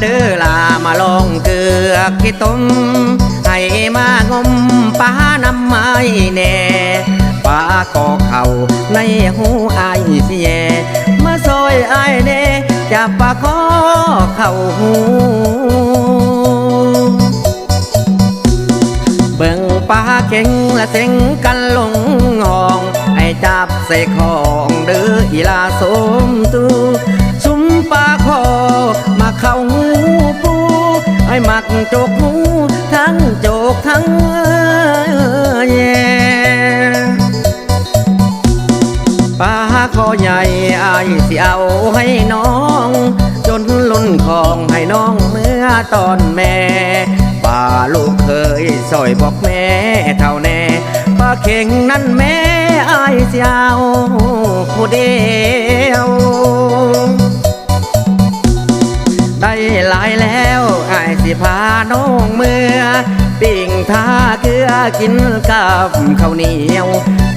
เด้อกที่ต้มให้มางมปลาน้ำไม้แน่ปลาก็เข่าในหูอายเสียมาซอยอายแน่จับปลาคอเข้าหูเบิ่งปลาเก่งและเซ็งกันลงห้อง ไอ้จับใส่ของเดืออีลาสมตูสุ จกหูทั้งโจกทั้งแย่ปลาคอใหญ่อายสิเอาให้น้อง จนล้นของให้น้องเมื่อตอนแม่ป้าลูกเคยซอยบอกแม่เท่าแน่ป้าเข่งนั่นแม่อายสิเอาผู้เดียว ได้หลายแล้วไอ้สิพาน้องเมื่อปิ่งท่าเกลือกินกับข้าวเหนียว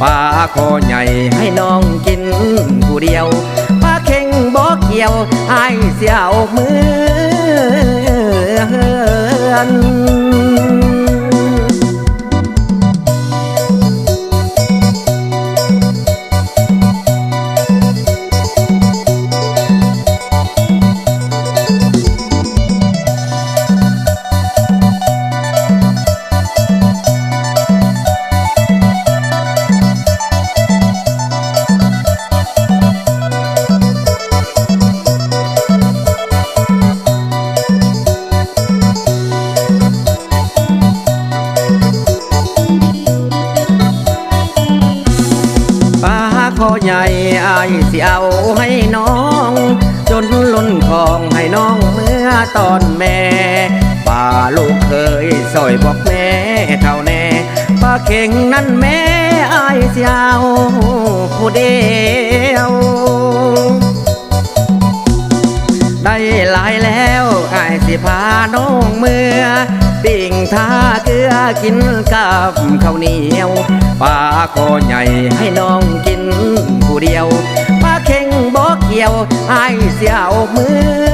ปลาคอใหญ่ให้น้องกินผู้เดียวปลาเข่งบอกเกี่ยวไอ้เสียวมือ อใหญ่อายสิเอาให้น้อง จนล้นของให้น้องเมื่อตอนแม่ป้าลูกเคยซอยบอกแม่เท่าแน่ป้าเข่งนั่นแม่อายสิเอาผู้เดียวได้หลายแล้วอายสิพาน้องเมื่อ ปิ่งท่าเกลือกินกับข้าวเหนียว ปลาคอใหญ่ให้น้องกินผู้เดียวปลาเข่งบอกเกี่ยวอายเสียวมือ